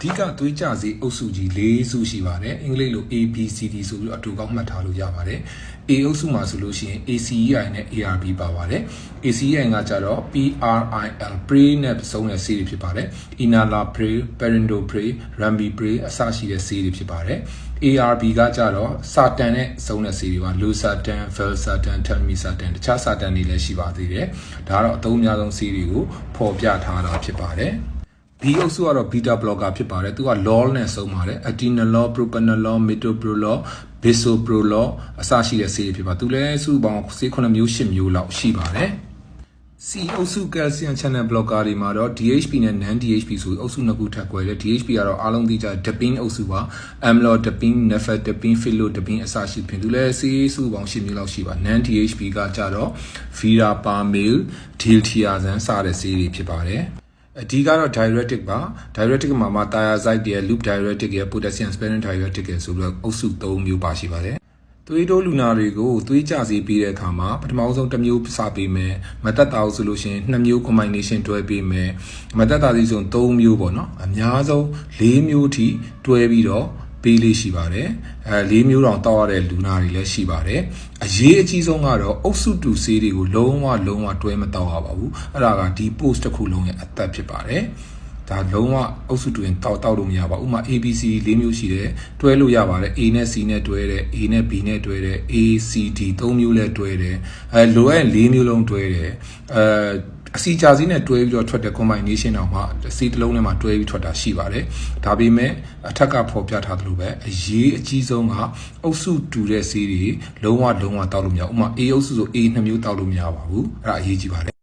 အဓိကသွေးကြစေအုပ်စုကြီး၄စုရှိပါတယ်အင်္ဂလိပ်လို A B C D ဆိုပြီးတော့အတူကောက်မှတ်ထားလို့ရပါတယ် A အုပ်စုမှာဆိုလို့ရှိရင် ACEI နဲ့ ARB ပါပါတယ် ACEI ကကြတော့ PRIL pray နဲ့စုံတဲ့ဆေးတွေဖြစ်ပါတယ် Inala pray Perindo pray Rambi pray အစရှိတဲ့ဆေးတွေဖြစ်ပါတယ် ARB ကကြတော့စာတန်နဲ့စုံတဲ့ဆေးတွေပါ Losartan, Valsartan, Telmisartan တခြားစာတန်တွေလည်းရှိပါသေးတယ်ဒါကတော့အသုံးအများဆုံးဆေးတွေကိုဖော်ပြထားတာဖြစ်ပါတယ် B အုပ်စုကတော့ beta blocker ဖြစ်ပါတယ်သူက LOL နဲ့ဆုံးပါတယ် atenolol propranolol metoprolol bisoprolol အစရှိတဲ့ဆေးတွေဖြစ်ပါသူလည်းစုပေါင်းဆေး9မျိုး10မျိုးလောက်ရှိပါတယ် C အုပ်စု calcium channel blocker တွေမှာတော့ DHP နဲ့ non DHP ဆိုပြီးအုပ်စုနှစ်ခုထပ်ကွဲတယ် DHP ကတော့အားလုံးသိကြ depin အုပ်စုပါ amlodipine nifedipine philodipine အစရှိဖြင့်သူလည်းဆေးစုပေါင်း10မျိုးလောက်ရှိပါ non DHP ကကြတော့ verapamil diltiazem စတဲ့ဆေးတွေဖြစ်ပါတယ် အဓိကတော့ diuretic ပါ diuretic မှာမှာ thiazide ရဲ့ loop diuretic ရဲ့ potassium sparing diuretic ရဲ့ဆိုပြီးတော့အုပ်စု3မျိုးပါရှိပါတယ်သွေးတိုးလူနာတွေကိုသွေးကြစေပြီးတဲ့အခါမှာပထမဆုံးတစ်မျိုးစပေးမယ်မတက်တာဆိုလို့ရှိရင်နှစ်မျိုး combination တွဲပေးမယ်မတက်တာစီဆိုရင်3မျိုးပေါ့နော်အများဆုံး4မျိုးထိတွဲပြီးတော့ ပေးလေးရှိပါတယ်အဲ၄မျိုးတောင်တောက်ရတဲ့လူနာတွေလည်းရှိပါတယ်အရေးအကြီးဆုံးကတော့အုပ်စုတူဆေးတွေကိုလုံးဝလုံးဝတွဲမတောက်ရပါဘူးအဲ့ဒါကဒီ post တစ်ခုလုံးရဲ့အသက်ဖြစ်ပါတယ်ဒါလုံးဝအုပ်စုတူရင်တောက်တောက်လို့မရပါဘူးဥပမာ ABC ၄မျိုးရှိတယ်တွဲလို့ရပါတယ် A နဲ့ C နဲ့တွဲတယ် A နဲ့ B နဲ့တွဲတယ် A C D ၃မျိုးလဲတွဲတယ်အဲလိုရရင်၄မျိုးလုံးတွဲတယ်အဲ အစီကြစည်းနဲ့တွဲပြီးတော့ထွက်တဲ့ combination တော့မှစီတစ်လုံးထဲမှာတွဲပြီးထွက်တာရှိပါတယ်ဒါပေမဲ့အထက်ကဖော်ပြထားသလိုပဲအရေးအကြီးဆုံးကအုပ်စုတူတဲ့ဆေးတွေလုံးဝလုံးဝတောက်လို့မရဘူးဥပမာ A အုပ်စုဆို A နှစ်မျိုးတောက်လို့မရပါဘူးအဲ့ဒါအရေးကြီးပါတယ်